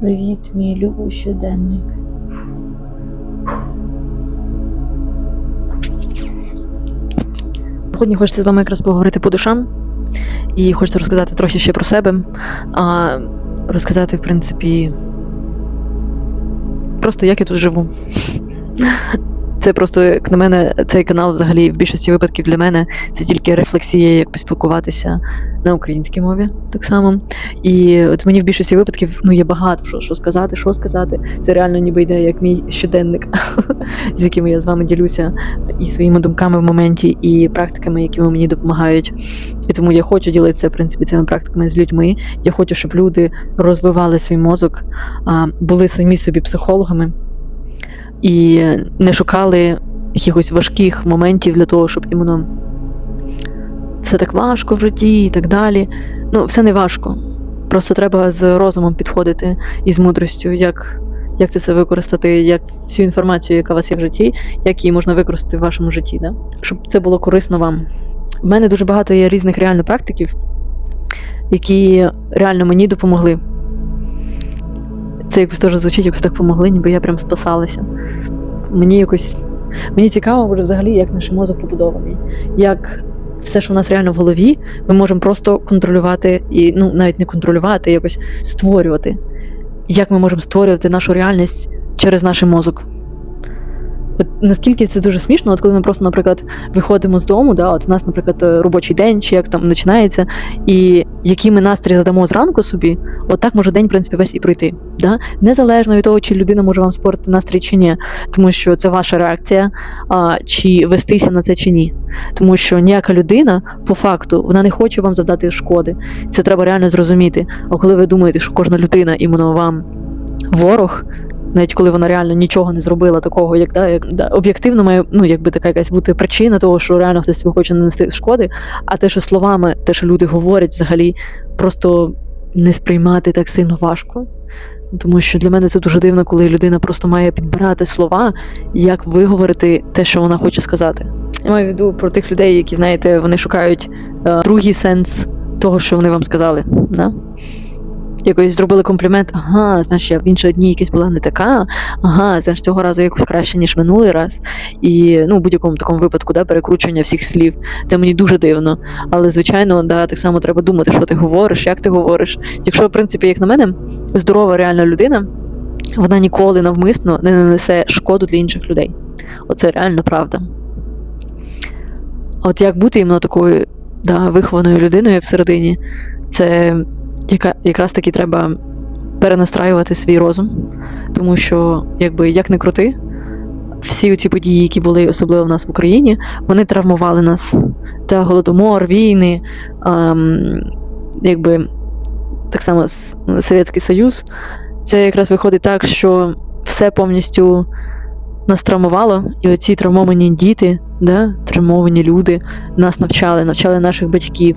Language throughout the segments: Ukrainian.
Привіт, мій любий щоденник. Сьогодні хочеться з вами якраз поговорити по душам і хочеться розказати трохи ще про себе. А розказати, в принципі, просто як я тут живу. Це просто, як на мене, цей канал взагалі в більшості випадків для мене це тільки рефлексія, як поспілкуватися на українській мові так само. І от мені в більшості випадків ну, є багато що, що сказати, що сказати. Це реально ніби йде як мій щоденник, з якими я з вами ділюся і своїми думками в моменті, і практиками, які мені допомагають. І тому я хочу ділитися в принципі цими практиками з людьми. Я хочу, щоб люди розвивали свій мозок, були самі собі психологами і не шукали якихось важких моментів для того, щоб іменно все так важко в житті і так далі. Ну, все не важко. Просто треба з розумом підходити і з мудростю, як, як це все використати, як всю інформацію, яка у вас є в житті, як її можна використати в вашому житті, да? щоб це було корисно вам. В мене дуже багато є різних реально практиків, які реально мені допомогли. Це якось теж звучить, якось так помогли, ніби я прям спасалася. Мені якось. Мені цікаво вже взагалі, як наш мозок побудований, як все, що в нас реально в голові, ми можемо просто контролювати і ну навіть не контролювати, якось створювати. Як ми можемо створювати нашу реальність через наш мозок? От наскільки це дуже смішно, от коли ми просто, наприклад, виходимо з дому, да, от у нас, наприклад, робочий день, чи як там починається, і який ми настрій задамо зранку собі, от може день, в принципі, весь і пройти. Да? Незалежно від того, чи людина може вам спортити настрій чи ні, тому що це ваша реакція, а, чи вестися на це чи ні. Тому що ніяка людина, по факту, вона не хоче вам завдати шкоди. Це треба реально зрозуміти. А коли ви думаєте, що кожна людина іменно вам ворог, навіть коли вона реально нічого не зробила такого, як да, як да, об'єктивно має ну якби така якась бути причина того, що реально хтось тобі хоче нанести шкоди. А те, що словами, те, що люди говорять, взагалі просто не сприймати так сильно важко. Тому що для мене це дуже дивно, коли людина просто має підбирати слова, як виговорити те, що вона хоче сказати. Я маю в виду про тих людей, які, знаєте, вони шукають е, другий сенс того, що вони вам сказали. Да? Якось зробили комплімент, ага, знаєш, я в іншій дні якась була не така, ага, знаєш, цього разу якось краще, ніж минулий раз. І ну, в будь-якому такому випадку, да, перекручування всіх слів. Це мені дуже дивно. Але, звичайно, да, так само треба думати, що ти говориш, як ти говориш. Якщо, в принципі, як на мене, здорова реальна людина, вона ніколи навмисно не нанесе шкоду для інших людей. Оце реально правда. От як бути іменно такою да, вихованою людиною всередині, це яка, якраз таки треба перенастраювати свій розум, тому що, якби як не крути, всі ці події, які були особливо в нас в Україні, вони травмували нас. Та голодомор, війни, ем, якби так само Совєтський Союз. Це якраз виходить так, що все повністю нас травмувало, і оці травмовані діти, да, травмовані люди нас навчали, навчали наших батьків.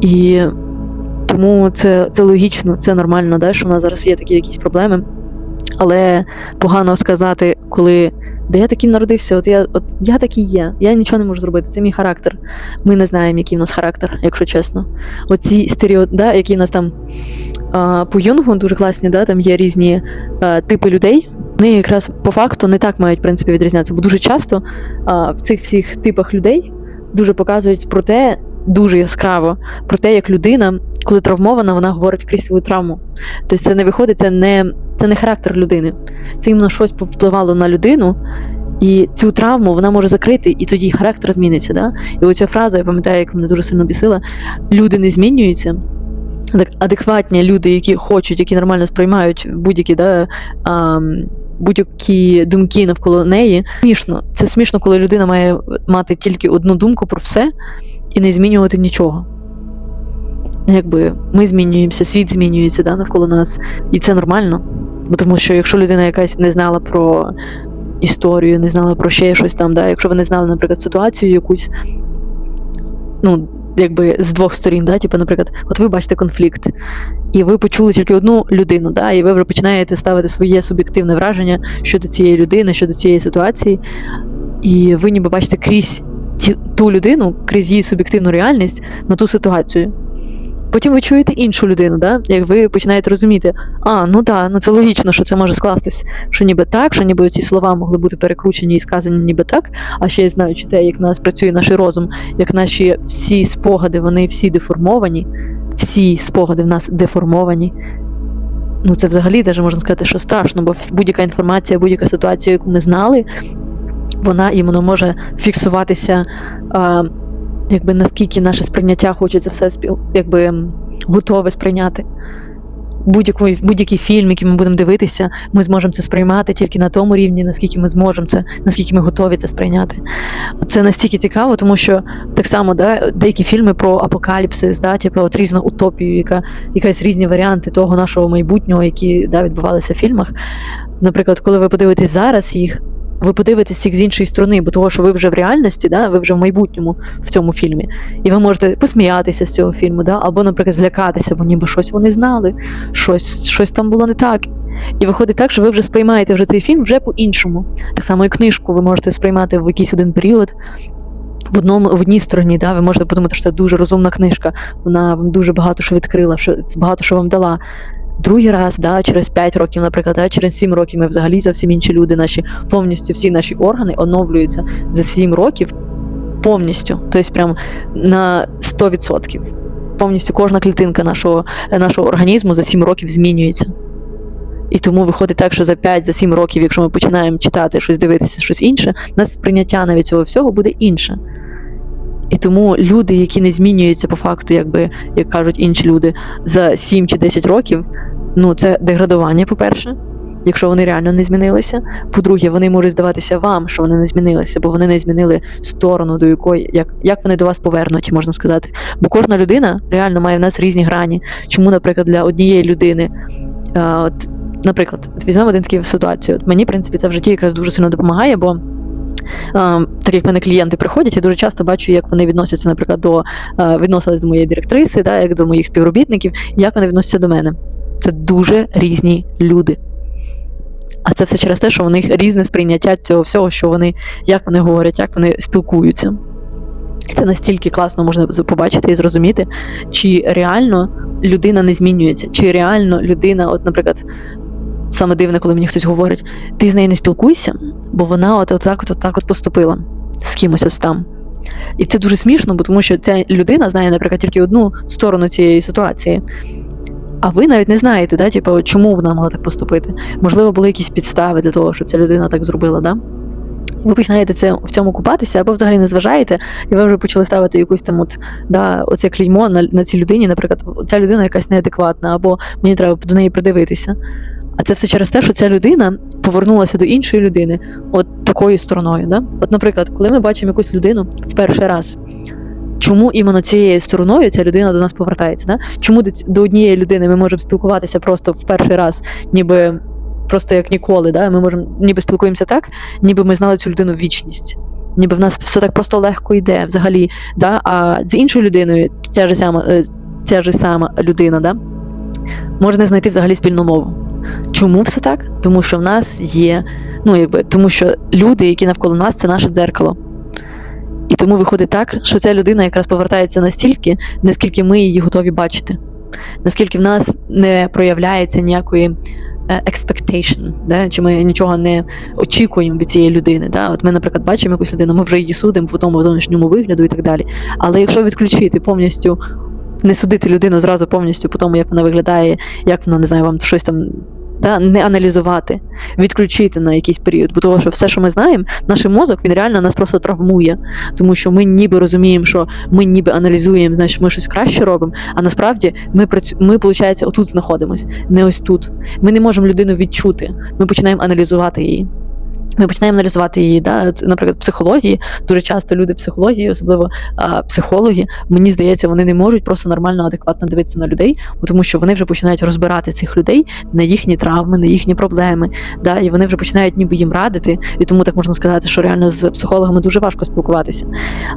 І тому це, це логічно, це нормально, да, що в нас зараз є такі якісь проблеми. Але погано сказати, коли де я таким народився, от я, от я такий є, я нічого не можу зробити, це мій характер. Ми не знаємо, який в нас характер, якщо чесно. Оці стереотипи, да, які в нас там а, по юнгу дуже класні, да, там є різні а, типи людей. Вони якраз по факту не так мають в принципі відрізнятися, бо дуже часто а, в цих всіх типах людей дуже показують про те, дуже яскраво, про те, як людина, коли травмована, вона говорить крізь свою травму. Тобто це не виходить, це не, це не характер людини. Це іменно щось повпливало на людину, і цю травму вона може закрити, і тоді характер зміниться. Да? І оця фраза, я пам'ятаю, як мене дуже сильно бісила: люди не змінюються. Так, адекватні люди, які хочуть, які нормально сприймають будь-які да, будь-які думки навколо неї. Смішно. Це смішно, коли людина має мати тільки одну думку про все і не змінювати нічого. Якби ми змінюємося, світ змінюється да, навколо нас, і це нормально. Бо тому що якщо людина якась не знала про історію, не знала про ще щось там, да, якщо не знали, наприклад, ситуацію якусь, ну, якби з двох сторін, да, типу, наприклад, от ви бачите конфлікт, і ви почули тільки одну людину, да, і ви вже починаєте ставити своє суб'єктивне враження щодо цієї людини, щодо цієї ситуації, і ви ніби бачите крізь ту людину, крізь її суб'єктивну реальність на ту ситуацію. Потім ви чуєте іншу людину, да? як ви починаєте розуміти, а, ну так, ну це логічно, що це може скластись, що ніби так, що ніби ці слова могли бути перекручені і сказані ніби так. А ще знаючи те, як нас працює наш розум, як наші всі спогади, вони всі деформовані, всі спогади в нас деформовані. Ну, це взагалі даже можна сказати, що страшно, бо будь-яка інформація, будь-яка ситуація, яку ми знали, вона іменно може фіксуватися, якби наскільки наше сприйняття хоче це все спіл, якби готове сприйняти. Будь-який, будь-який фільм, який ми будемо дивитися, ми зможемо це сприймати тільки на тому рівні, наскільки ми зможемо це, наскільки ми готові це сприйняти. Це настільки цікаво, тому що так само да, деякі фільми про апокаліпсис, да, типу от різну утопію, яка якась різні варіанти того нашого майбутнього, які да, відбувалися в фільмах. Наприклад, коли ви подивитесь зараз їх, ви подивитесь їх з іншої сторони, бо того, що ви вже в реальності, да, ви вже в майбутньому в цьому фільмі. І ви можете посміятися з цього фільму, да, або, наприклад, злякатися, бо ніби щось вони знали, щось, щось там було не так. І виходить так, що ви вже сприймаєте вже цей фільм вже по-іншому. Так само і книжку ви можете сприймати в якийсь один період. В одному в одній стороні, да, ви можете подумати, що це дуже розумна книжка, вона вам дуже багато що відкрила, що багато що вам дала. Другий раз, да, через 5 років, наприклад, да, через 7 років ми взагалі зовсім інші люди, наші повністю всі наші органи оновлюються за 7 років повністю, тобто прям на 100%. Повністю кожна клітинка нашого, нашого організму за 7 років змінюється. І тому виходить так, що за 5-7 років, якщо ми починаємо читати щось, дивитися щось інше, нас сприйняття навіть цього всього буде інше. І тому люди, які не змінюються по факту, якби, як кажуть інші люди, за 7 чи 10 років, ну це деградування, по-перше, якщо вони реально не змінилися. По-друге, вони можуть здаватися вам, що вони не змінилися, бо вони не змінили сторону, до якої як, як вони до вас повернуті, можна сказати. Бо кожна людина реально має в нас різні грані. Чому, наприклад, для однієї людини, а, от, наприклад, от візьмемо один такий ситуацію. От мені, в принципі, це в житті якраз дуже сильно допомагає, бо. Так як в мене клієнти приходять, я дуже часто бачу, як вони відносяться, наприклад, до відносились до моєї директриси, да, як до моїх співробітників, як вони відносяться до мене. Це дуже різні люди. А це все через те, що в них різне сприйняття цього всього, що вони, як вони говорять, як вони спілкуються. Це настільки класно можна побачити і зрозуміти, чи реально людина не змінюється, чи реально людина, от, наприклад, саме дивне, коли мені хтось говорить, ти з нею не спілкуйся, бо вона от, от так от, от так от поступила з кимось ось там. І це дуже смішно, бо тому що ця людина знає, наприклад, тільки одну сторону цієї ситуації. А ви навіть не знаєте, да, типу, чому вона могла так поступити. Можливо, були якісь підстави для того, щоб ця людина так зробила, да? Ви починаєте це в цьому купатися, або взагалі не зважаєте, і ви вже почали ставити якусь там от, да, оце клеймо на, на цій людині, наприклад, ця людина якась неадекватна, або мені треба до неї придивитися. А це все через те, що ця людина повернулася до іншої людини от такою стороною. Да? От, наприклад, коли ми бачимо якусь людину в перший раз, чому іменно цією стороною ця людина до нас повертається? Да? Чому до, до однієї людини ми можемо спілкуватися просто в перший раз, ніби просто як ніколи, да? ми можемо ніби спілкуємося так, ніби ми знали цю людину вічність. Ніби в нас все так просто легко йде взагалі. Да? А з іншою людиною ця ж сама, е, ця ж сама людина да? може не знайти взагалі спільну мову. Чому все так? Тому що в нас є, ну якби, тому що люди, які навколо нас, це наше дзеркало. І тому виходить так, що ця людина якраз повертається настільки, наскільки ми її готові бачити, наскільки в нас не проявляється ніякої е, expectation, да? чи ми нічого не очікуємо від цієї людини. Да? От ми, наприклад, бачимо якусь людину, ми вже її судимо по тому зовнішньому вигляду і так далі. Але якщо відключити повністю, не судити людину зразу повністю по тому, як вона виглядає, як вона не знаю, вам щось там. Да, не аналізувати, відключити на якийсь період, бо того, що все, що ми знаємо, наш мозок він реально нас просто травмує, тому що ми ніби розуміємо, що ми ніби аналізуємо, значить, ми щось краще робимо. А насправді ми працю... ми, виходить, отут знаходимося, не ось тут. Ми не можемо людину відчути. Ми починаємо аналізувати її. Ми починаємо аналізувати її, да, наприклад, психології. Дуже часто люди психології, особливо а, психологи, мені здається, вони не можуть просто нормально, адекватно дивитися на людей, тому що вони вже починають розбирати цих людей на їхні травми, на їхні проблеми. Да, і вони вже починають ніби їм радити. І тому так можна сказати, що реально з психологами дуже важко спілкуватися.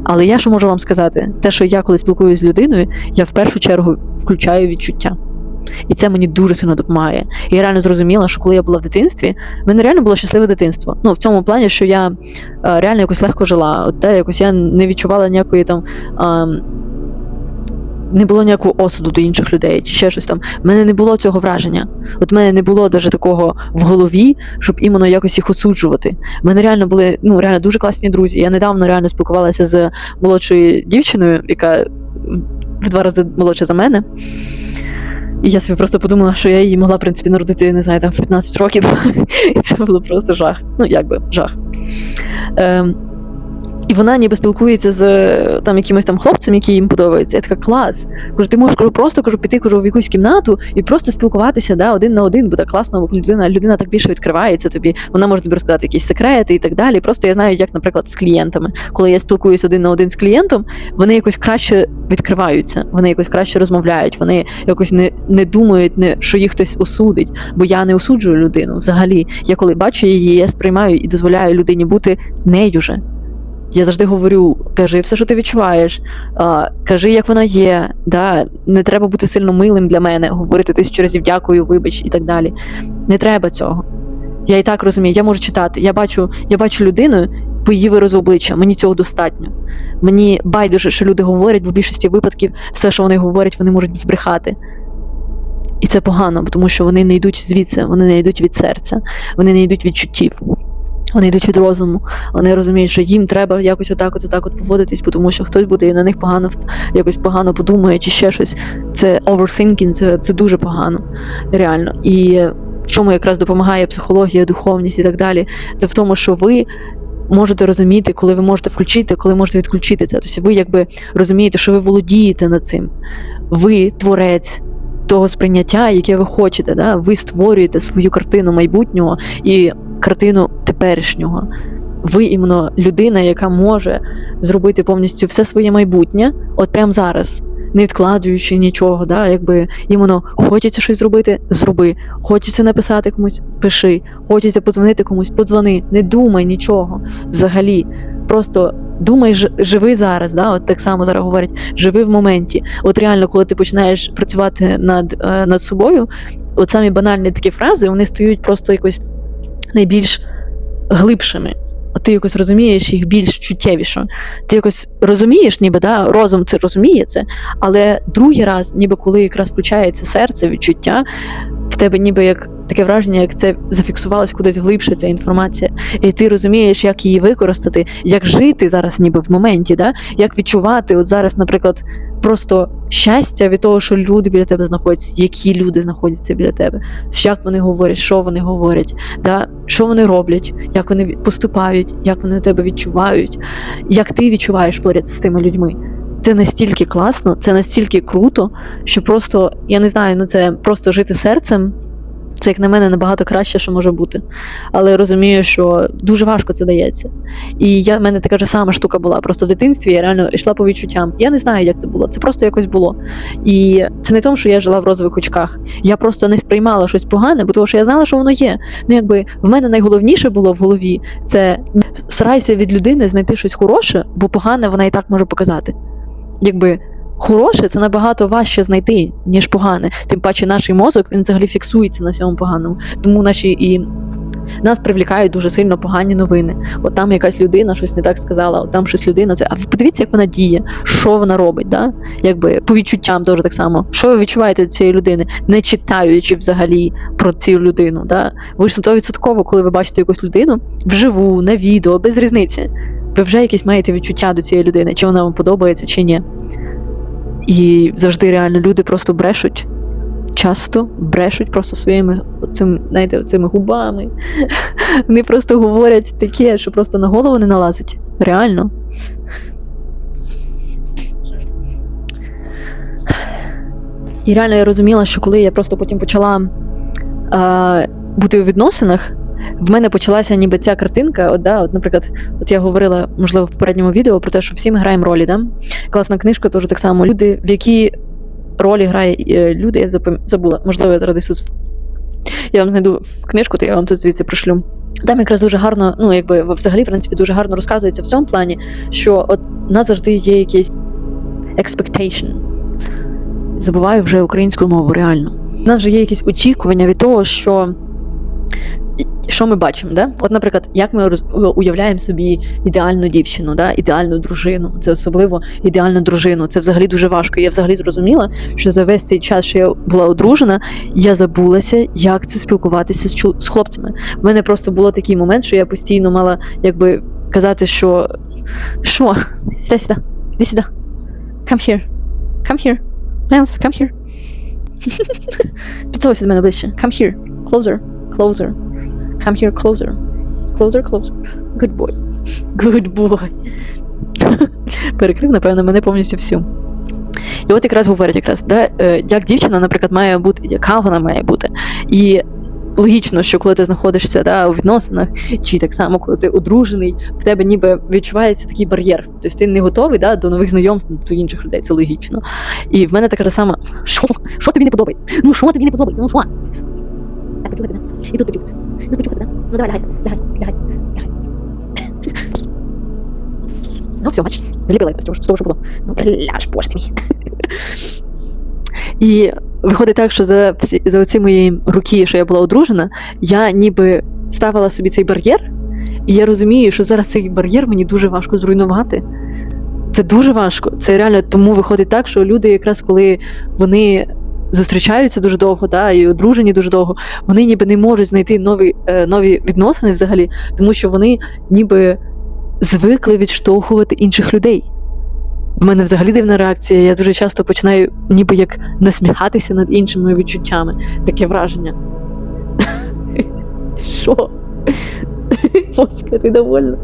Але я що можу вам сказати? Те, що я коли спілкуюся з людиною, я в першу чергу включаю відчуття. І це мені дуже сильно допомагає. І я реально зрозуміла, що коли я була в дитинстві, в мене реально було щасливе дитинство. Ну, в цьому плані, що я е, реально якось легко жила. От, те, якось я не відчувала ніякої там. Е, не було ніякого осуду до інших людей, чи ще щось там. У мене не було цього враження. От в мене не було навіть такого в голові, щоб іменно якось їх осуджувати. У мене реально були ну реально дуже класні друзі. Я недавно реально спілкувалася з молодшою дівчиною, яка в два рази молодша за мене. І я собі просто подумала, що я її могла, в принципі, народити, не знаю, там в 15 років. І це було просто жах. Ну, як би, жах. Ем, і вона ніби спілкується з е, там якимось там хлопцем, який їм подобається. Я така клас. Кажу, ти можеш кажу, просто кажу, піти кажу, в якусь кімнату і просто спілкуватися да, один на один, буде класно, бо людина, людина так більше відкривається тобі. Вона може тобі розказати якісь секрети і так далі. Просто я знаю, як, наприклад, з клієнтами. Коли я спілкуюся один на один з клієнтом, вони якось краще відкриваються, вони якось краще розмовляють, вони якось не, не думають, не, що їх хтось осудить. Бо я не осуджую людину взагалі. Я коли бачу її, я сприймаю і дозволяю людині бути нею же. Я завжди говорю: кажи все, що ти відчуваєш, а, кажи, як воно є. Да? Не треба бути сильно милим для мене, говорити тисячу разів дякую, вибач і так далі. Не треба цього. Я і так розумію, я можу читати. Я бачу, я бачу людину по її виразу обличчя. Мені цього достатньо. Мені байдуже, що люди говорять, в більшості випадків все, що вони говорять, вони можуть збрехати. І це погано, тому що вони не йдуть звідси, вони не йдуть від серця, вони не йдуть від чуттів. Вони йдуть від розуму. Вони розуміють, що їм треба якось отак, от, отак от поводитись, тому що хтось буде на них погано якось погано подумає, чи ще щось. Це overthinking, це, це дуже погано, реально. І в чому якраз допомагає психологія, духовність і так далі. Це в тому, що ви можете розуміти, коли ви можете включити, коли можете відключити це. Тобто ви якби розумієте, що ви володієте над цим. Ви творець. Того сприйняття, яке ви хочете, да? ви створюєте свою картину майбутнього і картину теперішнього. Ви іменно людина, яка може зробити повністю все своє майбутнє, от прямо зараз, не відкладуючи нічого, да? якби іменно хочеться щось зробити, зроби. Хочеться написати комусь, пиши. Хочеться подзвонити комусь, подзвони. Не думай нічого взагалі. Просто думай, живи зараз. Да? От так само зараз говорять, живи в моменті. От реально, коли ти починаєш працювати над, е, над собою, от самі банальні такі фрази, вони стають просто якось найбільш глибшими. Ти якось розумієш їх більш чуттєвіше. Ти якось розумієш, ніби да, розум це розуміє це, але другий раз, ніби коли якраз включається серце, відчуття, в тебе ніби як таке враження, як це зафіксувалось кудись глибше ця інформація, і ти розумієш, як її використати, як жити зараз, ніби в моменті, да? як відчувати, от зараз, наприклад, просто щастя від того, що люди біля тебе знаходяться, які люди знаходяться біля тебе, як вони говорять, що вони говорять, да? що вони роблять, як вони поступають, як вони тебе відчувають, як ти відчуваєш поряд з тими людьми. Це настільки класно, це настільки круто, що просто, я не знаю, ну це просто жити серцем. Це, як на мене, набагато краще, що може бути. Але я розумію, що дуже важко це дається. І я, в мене така ж сама штука була. Просто в дитинстві я реально йшла по відчуттям. Я не знаю, як це було. Це просто якось було. І це не тому, що я жила в розових очках. Я просто не сприймала щось погане, бо тому що я знала, що воно є. Ну, якби в мене найголовніше було в голові це старайся від людини знайти щось хороше, бо погане вона і так може показати. Якби хороше це набагато важче знайти, ніж погане. Тим паче наш мозок він взагалі фіксується на всьому поганому. Тому наші і. Нас привлікають дуже сильно погані новини. От там якась людина щось не так сказала, от там щось людина. Це а ви подивіться, як вона діє, що вона робить, да? якби по відчуттям теж так само. Що ви відчуваєте від цієї людини, не читаючи взагалі про цю людину. Да? Ви ж 100% коли ви бачите якусь людину вживу, на відео, без різниці. Ви вже якісь маєте відчуття до цієї людини, чи вона вам подобається, чи ні. І завжди реально люди просто брешуть. Часто брешуть просто своїми цим, знаєте, цими губами. Вони просто говорять таке, що просто на голову не налазить. Реально. І реально я розуміла, що коли я просто потім почала е, бути у відносинах, в мене почалася ніби ця картинка. От, да, от, наприклад, от я говорила, можливо, в попередньому відео про те, що всі ми граємо ролі. Да? Класна книжка, теж так само. Люди, в які ролі грає е, люди, я запам- забула, можливо, я зараз десь тут. Я вам знайду в книжку, то я вам тут звідси пришлю. Там якраз дуже гарно, ну якби взагалі, в принципі, дуже гарно розказується в цьому плані, що от нас завжди є якийсь expectation. Забуваю вже українську мову, реально. У нас вже є якісь очікування від того, що що ми бачимо, да? От, наприклад, як ми роз- уявляємо собі ідеальну дівчину, да? ідеальну дружину. Це особливо ідеальну дружину. Це взагалі дуже важко. Я взагалі зрозуміла, що за весь цей час, що я була одружена, я забулася, як це спілкуватися з, чу- з хлопцями. У мене просто було такий момент, що я постійно мала якби казати, що що? Сідай сюди, іди сюди. Come here. Come here. Miles, come here. Підсовуйся до мене ближче. Come here. Closer. Closer. Come here closer. Closer, closer. Good boy. Good boy. Перекрив, напевно, мене повністю всю. І от якраз говорять, якраз, да, е, як дівчина, наприклад, має бути, яка вона має бути. І логічно, що коли ти знаходишся да, у відносинах, чи так само, коли ти одружений, в тебе ніби відчувається такий бар'єр. Тобто ти не готовий да, до нових знайомств, до інших людей, це логічно. І в мене така сама: що? Що тобі не подобається? Ну що тобі не подобається? Ну що? Так, почухати, да? І тут почухати. Тут почухати, да? Ну давай, лягай, лягай, лягай. Ну все, бач, зліпила якось з того, що було. Ну, ляж, боже ти. І виходить так, що за всі за оці мої роки, що я була одружена, я ніби ставила собі цей бар'єр, і я розумію, що зараз цей бар'єр мені дуже важко зруйнувати. Це дуже важко. Це реально тому виходить так, що люди, якраз коли вони зустрічаються дуже довго, да, і одружені дуже довго, вони ніби не можуть знайти нові, е, нові відносини взагалі, тому що вони ніби звикли відштовхувати інших людей. В мене взагалі дивна реакція. Я дуже часто починаю ніби як насміхатися над іншими відчуттями. Таке враження. Що? Моська, ти довольна?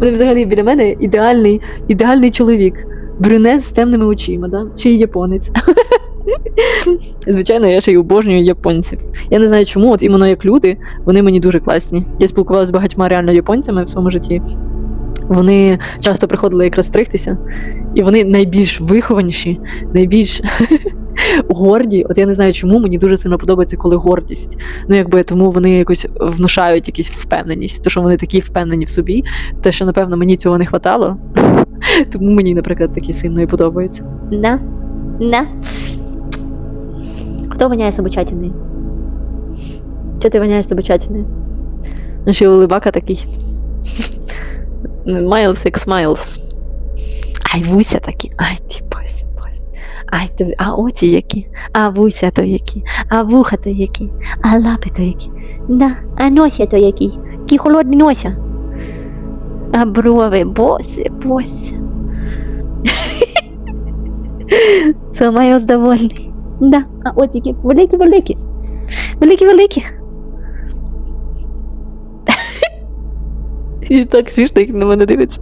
Мене взагалі біля мене ідеальний, ідеальний чоловік. Брюнет з темними очима, да? чи японець. Звичайно, я ще й обожнюю японців. Я не знаю чому, от іменно як люди, вони мені дуже класні. Я спілкувалася з багатьма реально японцями в своєму житті. Вони часто приходили якраз стригтися, і вони найбільш вихованіші, найбільш горді. От я не знаю, чому мені дуже сильно подобається, коли гордість. Ну, якби тому вони якось внушають якусь впевненість, те, що вони такі впевнені в собі, те, що, напевно, мені цього не хватало. Тому мені, наприклад, такі сильно і подобаються. Да. Да. Хто воняє собачатиною? Чого ти воняєш собачатиною? Ну, ще улибака такий. Майлз як смайлз. Ай, вуся такі. Ай, ти бось, бось. Ай, ти, а оці які. А вуся то які. А вуха то які. А лапи то які. Да. А нося то який? Який холодний нося. А брови, боси, боси. Це Майлз довольний. Да. А от які великі, великі. Великі, великі. І так смішно, як на мене дивиться.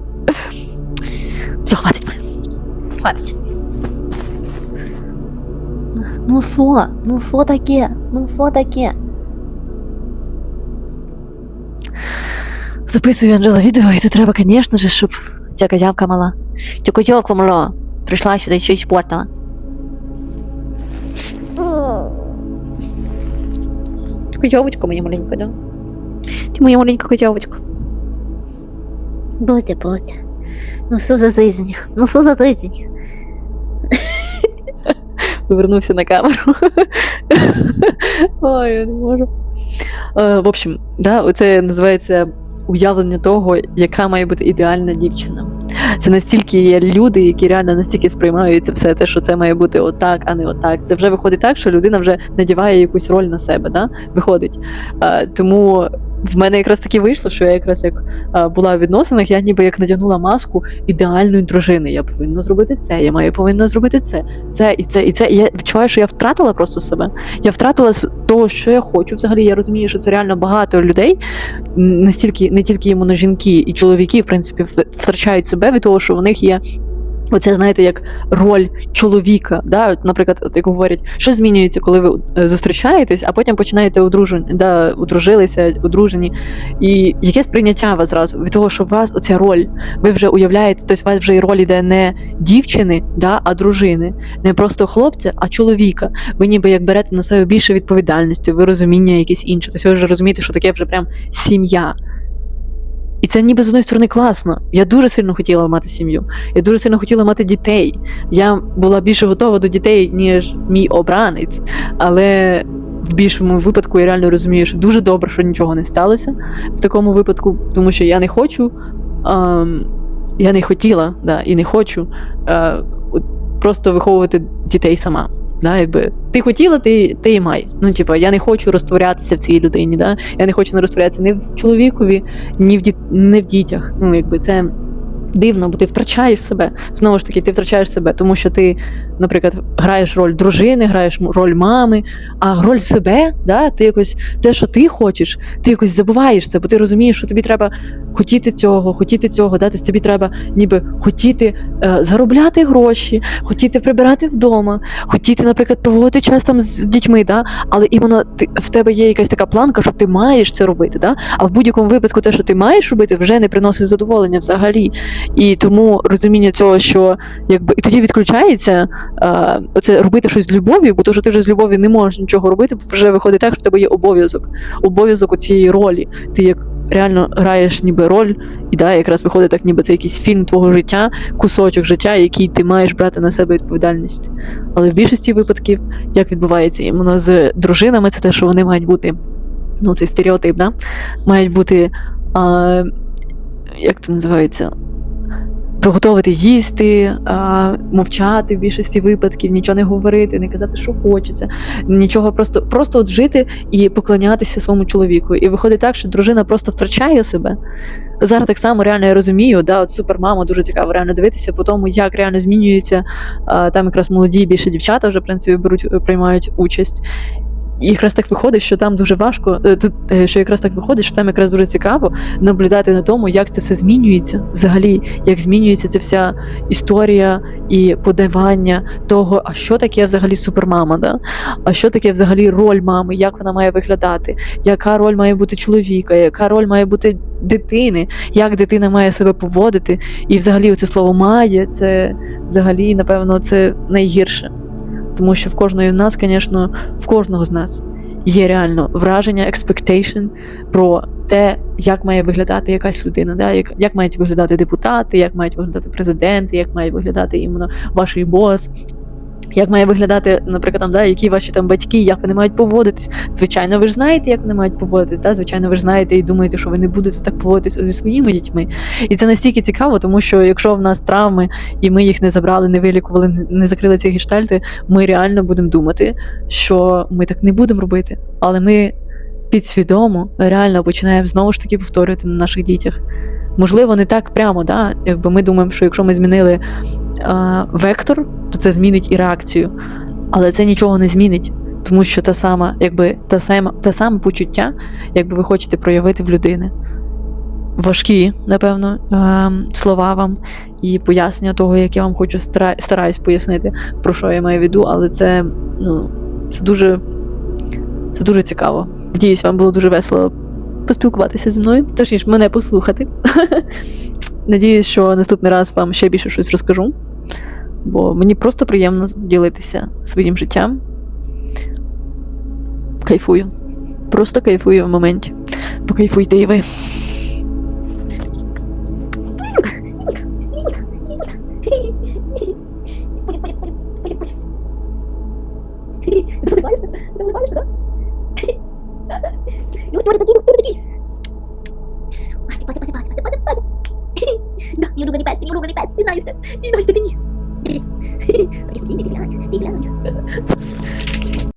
Все, хватить, Майлз. Хватить. Ну що? Ну що таке? Ну що таке? Записую Анжела відео, і це треба, звісно ж, щоб ця козявка мала. Ця козявка мала. Прийшла сюди ще й. Козявочка моя маленька, да? Ти моя маленька козявочка. Буде, буде. Ну що за тиждень? Ну що за тиждень? Повернувся на камеру. Ой, я не можу. Е, в общем, да, оце називається уявлення того, яка має бути ідеальна дівчина. Це настільки є люди, які реально настільки сприймаються все, те, що це має бути отак, а не отак. Це вже виходить так, що людина вже надіває якусь роль на себе. Да? Виходить. Е, тому в мене якраз таки вийшло, що я якраз як е, була в відносинах, я ніби як надягнула маску ідеальної дружини. Я повинна зробити це, я маю повинна зробити це, це і це, і це. І я відчуваю, що я втратила просто себе. Я втратила того, що я хочу. Взагалі, я розумію, що це реально багато людей, не стільки не тільки іменно жінки і чоловіки, в принципі, втрачають себе від того, що в них є. Оце знаєте, як роль чоловіка. Да? От, наприклад, от як говорять, що змінюється, коли ви е, зустрічаєтесь, а потім починаєте одружені, да, одружилися, одружені. І яке сприйняття вас зразу від того, що у вас оця роль, ви вже уявляєте, тобто у вас вже і роль іде не дівчини, да, а дружини, не просто хлопця, а чоловіка. Ви ніби як берете на себе більше відповідальності, ви розуміння якесь інше. Тобто ви вже розумієте, що таке вже прям сім'я. І це ніби з одної сторони класно. Я дуже сильно хотіла мати сім'ю. Я дуже сильно хотіла мати дітей. Я була більше готова до дітей, ніж мій обранець. Але в більшому випадку я реально розумію, що дуже добре, що нічого не сталося в такому випадку, тому що я не хочу, ем, я не хотіла да, і не хочу е, просто виховувати дітей сама. Да, якби ти хотіла, ти, ти і май. Ну, типу, я не хочу розтворятися в цій людині. Да? Я не хочу не розтворятися ні в чоловікові, ні в, ді... ні в дітях. Ну, якби це дивно, бо ти втрачаєш себе. Знову ж таки, ти втрачаєш себе, тому що ти, наприклад, граєш роль дружини, граєш роль мами, а роль себе, да, ти якось те, що ти хочеш, ти якось забуваєш це, бо ти розумієш, що тобі треба хотіти цього, хотіти цього, да, тобто тобі треба ніби хотіти е, заробляти гроші, хотіти прибирати вдома, хотіти, наприклад, проводити час там з дітьми, да, але іменно ти, в тебе є якась така планка, що ти маєш це робити, да, а в будь-якому випадку те, що ти маєш робити, вже не приносить задоволення взагалі. І тому розуміння цього, що якби і тоді відключається е, оце робити щось з любов'ю, бо то, що ти вже з любов'ю не можеш нічого робити, вже виходить так, що в тебе є обов'язок. Обов'язок у цієї ролі. Ти як реально граєш ніби роль, і да, якраз виходить так, ніби це якийсь фільм твого життя, кусочок життя, який ти маєш брати на себе відповідальність. Але в більшості випадків, як відбувається іменно з дружинами, це те, що вони мають бути, ну цей стереотип, да? мають бути. А, як це називається? Приготувати їсти, мовчати в більшості випадків, нічого не говорити, не казати, що хочеться, нічого просто, просто от жити і поклонятися своєму чоловіку. І виходить так, що дружина просто втрачає себе. Зараз так само реально я розумію, да, от супермама дуже цікаво реально дивитися по тому, як реально змінюється. Там якраз молоді більше дівчата вже в принципі беруть, приймають участь. Якраз так виходить, що там дуже важко, е, тут е, що якраз так виходить, що там якраз дуже цікаво наблюдати на тому, як це все змінюється, взагалі, як змінюється ця вся історія і подавання того, а що таке взагалі супермама, да? а що таке взагалі роль мами, як вона має виглядати, яка роль має бути чоловіка, яка роль має бути дитини, як дитина має себе поводити. І взагалі це слово має, це взагалі, напевно, це найгірше. Тому що в кожної в нас, звісно, в кожного з нас є реально враження, expectation про те, як має виглядати якась людина, да? як, як мають виглядати депутати, як мають виглядати президенти, як має виглядати іменно ваш бос. Як має виглядати, наприклад, там, да, які ваші там батьки, як вони мають поводитись? Звичайно, ви ж знаєте, як вони мають поводитись. Да? Звичайно, ви ж знаєте і думаєте, що ви не будете так поводитись зі своїми дітьми. І це настільки цікаво, тому що якщо в нас травми, і ми їх не забрали, не вилікували, не- закрили ці гештальти, ми реально будемо думати, що ми так не будемо робити. Але ми підсвідомо реально починаємо знову ж таки повторювати на наших дітях. Можливо, не так прямо, да? якби ми думаємо, що якщо ми змінили а, вектор, то це змінить і реакцію. Але це нічого не змінить, тому що та сама, якби та сама, те саме почуття, якби ви хочете проявити в людини. Важкі, напевно, слова вам і пояснення того, як я вам хочу стара- стараюсь пояснити, про що я маю в виду, але це, ну, це дуже, це дуже цікаво. Надіюсь, вам було дуже весело поспілкуватися зі мною, точніше, мене послухати. Надіюсь, що наступний раз вам ще більше щось розкажу, бо мені просто приємно ділитися своїм життям. Кайфую. Просто кайфую в моменті. Покайфуйте і ви. Ну, Тори такие, Тори такие. Пати, пати, пати, пати, пати, пати. Да, мій улюблений пес, мій улюблений пес, ти знаєш це, ти знаєш це чи ні? Такі спокійні, ти глянь, ти глянь.